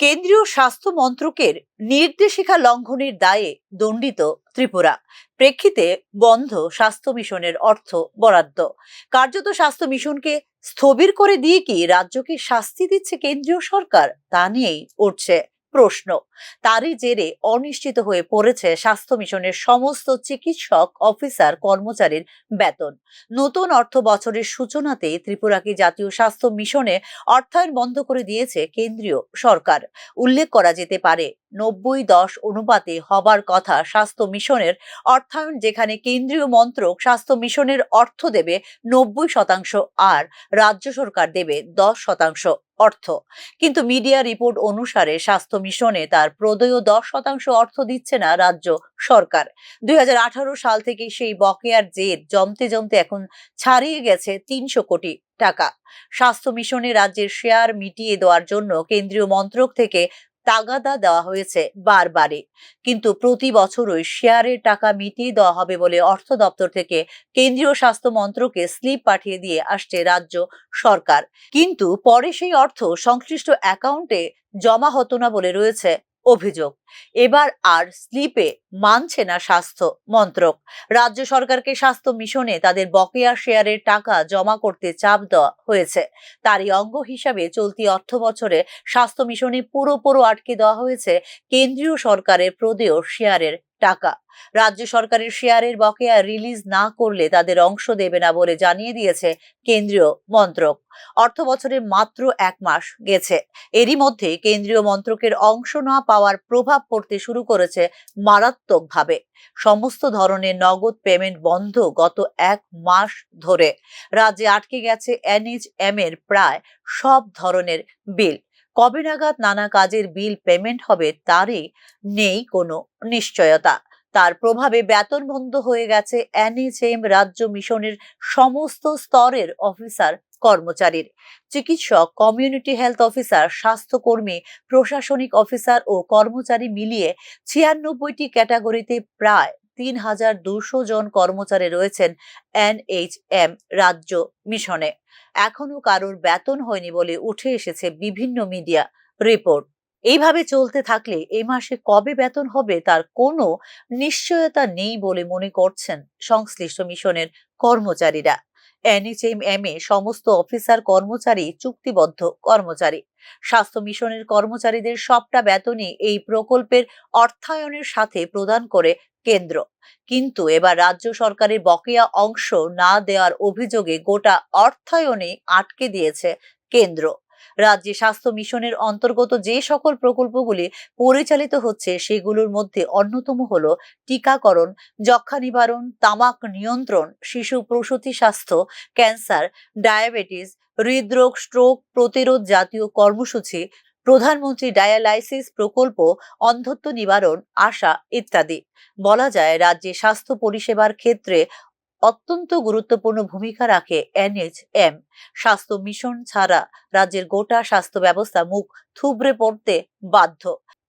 কেন্দ্রীয় স্বাস্থ্য মন্ত্রকের নির্দেশিকা লঙ্ঘনের দায়ে দণ্ডিত ত্রিপুরা। প্রেক্ষিতে বন্ধ স্বাস্থ্য মিশনের অর্থ বরাদ্দ। কার্যত স্বাস্থ্য মিশনকে স্থবির করে দিয়ে কি রাজ্যকে শাস্তি দিচ্ছে কেন্দ্রীয় সরকার তা নিয়েই উঠছে। প্রশ্ন। তারই জেরে অনিশ্চিত হয়ে পড়েছে স্বাস্থ্য মিশনের সমস্ত চিকিৎসক, অফিসার, কর্মচারীর বেতন। নতুন অর্থ বছরের সূচনাতেই ত্রিপুরাকে জাতীয় স্বাস্থ্য মিশনে অর্থায়ন বন্ধ করে দিয়েছে কেন্দ্রীয় সরকার। উল্লেখ করা যেতে পারে, নব্বই দশ অনুপাতে হবার কথা স্বাস্থ্য মিশনের অর্থায়ন, যেখানে কেন্দ্রীয় মন্ত্রক স্বাস্থ্য মিশনের অর্থ দেবে নব্বই শতাংশ আর রাজ্য সরকার দেবে দশ শতাংশ। অর্থ। কিন্তু মিডিয়া রিপোর্ট অনুসারে স্বাস্থ্য মিশনে তার প্রদেয় দশ শতাংশ অর্থ দিচ্ছে না রাজ্য সরকার। দুই হাজার আঠারো সাল থেকে সেই বকেয়ার জেদ জমতে জমতে এখন ছাড়িয়ে গেছে তিনশো কোটি টাকা। স্বাস্থ্য মিশনে রাজ্যের শেয়ার মিটিয়ে দেওয়ার জন্য কেন্দ্রীয় মন্ত্রক থেকে তাগাদা দেওয়া হয়েছে বারবারে কিন্তু প্রতি বছরই শেয়ারের টাকা মিটিয়ে দেওয়া হবে বলে অর্থ দপ্তর থেকে কেন্দ্রীয় স্বাস্থ্য মন্ত্রকে স্লিপ পাঠিয়ে দিয়ে আসছে রাজ্য সরকার। কিন্তু পরে সেই অর্থ সংশ্লিষ্ট অ্যাকাউন্টে জমা হতো না বলে রয়েছে অভিযোগ। এবার আর স্লিপে মানছে না স্বাস্থ্য মন্ত্রক। রাজ্য সরকারকে স্বাস্থ্য মিশনে তাদের বকেয়া শেয়ারের টাকা জমা করতে চাপ দেওয়া হয়েছে। তারই অঙ্গ হিসাবে চলতি অর্থ বছরে স্বাস্থ্য মিশনে পুরোপুরো আটকে দেওয়া হয়েছে। কেন্দ্রীয় সরকারের প্রদেয় শেয়ারের টাকা। রাজ্য সরকারের শেয়ারের বকেয়া রিলিজ না করলে তাদের অংশ দেবে না বলে জানিয়ে দিয়েছে কেন্দ্রীয় মন্ত্রক। অর্থ বছরে মাত্র এক মাস গেছে। এরই মধ্যে কেন্দ্রীয় মন্ত্রকের অংশ না পাওয়ার প্রভাব পড়তে শুরু করেছে মারাত্মকভাবে। সমস্ত ধরনের নগদ পেমেন্ট বন্ধ গত এক মাস ধরে। রাজ্যে আটকে গেছে এনএইচএম এর প্রায় সব ধরনের বিল। কবে নাগাদ নানা কাজের বিল পেমেন্ট হবে তারই নেই কোনো নিশ্চয়তা। তার প্রভাবে বেতন বন্ধ হয়ে গেছে এনএইচএম রাজ্য মিশনের সমস্ত স্তরের অফিসার কর্মচারীর। চিকিৎসক, কমিউনিটি হেলথ অফিসার, স্বাস্থ্যকর্মী, প্রশাসনিক অফিসার ও কর্মচারী মিলিয়ে ছিয়ানব্বইটি ক্যাটাগরিতে প্রায় তিন হাজার দুশো জন কর্মচারী রয়েছেন এনএইচএম রাজ্য মিশনে। এখনও কারোর বেতন হয়নি বলে উঠে এসেছে বিভিন্ন মিডিয়া রিপোর্ট। এইভাবে চলতে থাকলে এ মাসে কবে বেতন হবে তার কোনো নিশ্চয়তা নেই বলে মনে করছেন সংশ্লিষ্ট মিশনের কর্মচারীরা। এনএচএম এ সমস্ত অফিসার কর্মচারী চুক্তিবদ্ধ কর্মচারী। স্বাস্থ্য মিশনের কর্মচারীদের সবটা বেতনই এই প্রকল্পের অর্থায়নের সাথে প্রদান করে কেন্দ্র। কিন্তু এবার রাজ্য সরকারের বকেয়া অংশ না দেওয়ার অভিযোগে গোটা অর্থায়নে আটকে দিয়েছে কেন্দ্র। রাজ্যে স্বাস্থ্য মিশনের অন্তর্গত যে সকল প্রকল্পগুলি পরিচালিত হচ্ছে, সেগুলোর মধ্যে অন্যতম হল টিকাকরণ যক্ষা নিবারণ, তামাক নিয়ন্ত্রণ, শিশু প্রসূতি স্বাস্থ্য, ক্যান্সার, ডায়াবেটিস, হৃদরোগ, স্ট্রোক, প্রতিরোধ জাতীয় কর্মসূচি, প্রধানমন্ত্রী ডায়ালাইসিস প্রকল্প, অন্ধত্ব নিবারণ, আশা ইত্যাদি। বলা যায়, রাজ্যে স্বাস্থ্য পরিষেবার ক্ষেত্রে অত্যন্ত গুরুত্বপূর্ণ ভূমিকা রাখে এনএইচএম। স্বাস্থ্য মিশন ছাড়া রাজ্যের গোটা স্বাস্থ্য ব্যবস্থা মুখ থুবড়ে পড়তে বাধ্য।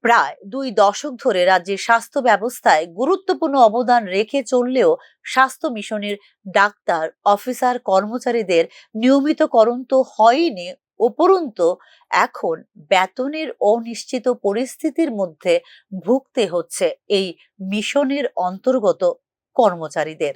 প্রায় দুই দশক ধরে রাজ্যের স্বাস্থ্য ব্যবস্থায় গুরুত্বপূর্ণ অবদান রেখে চললেও স্বাস্থ্য মিশনের ডাক্তার, অফিসার, কর্মচারীদের নিয়মিতকরণ তো হয়নি উপরন্ত এখন বেতনের অনিশ্চিত পরিস্থিতির মধ্যে ভুগতে হচ্ছে এই মিশনের অন্তর্গত কর্মচারীদের।